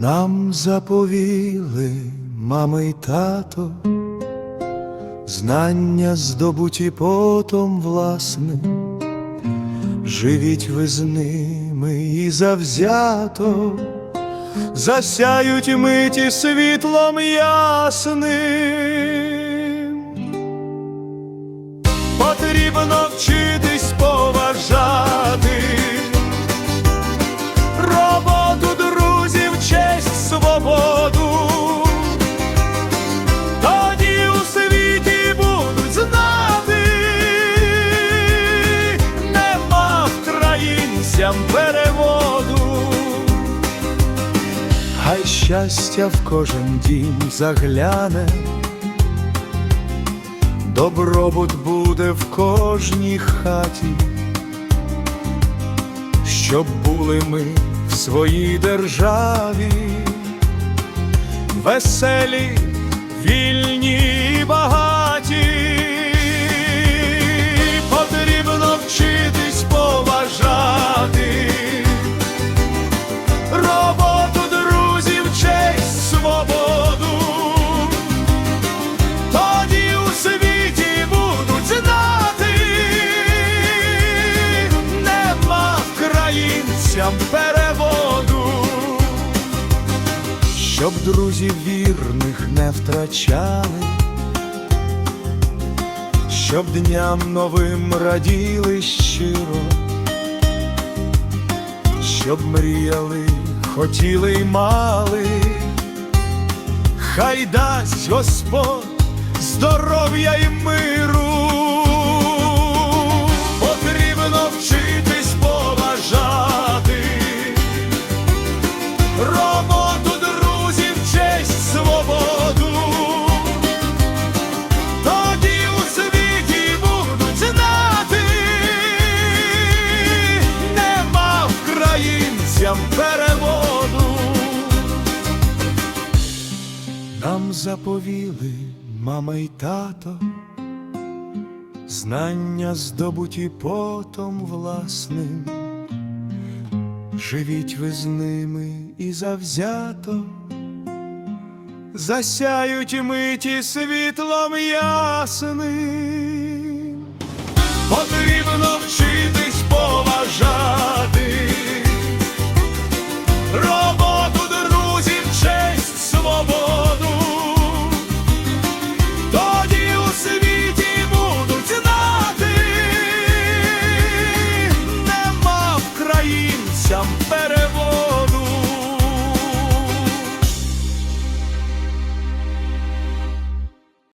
Нам заповіли мами й тато, знання здобуті потом власним, живіть ви з ними і завзято, засяють миті світлом ясним. Українцям переводу. Хай щастя в кожен дім загляне, добробут буде в кожній хаті. Щоб були ми в своїй державі, веселі, вільні і багаті, українцям переводу, щоб друзів вірних не втрачали, щоб дням новим раділи щиро, щоб мріяли, хотіли й мали, хай дасть Господь здоров'я й миру. Заповіли мама й тато, знання здобуті потом власним, живіть ви з ними і завзято, засяють миті світлом ясним, потрібно вчитись.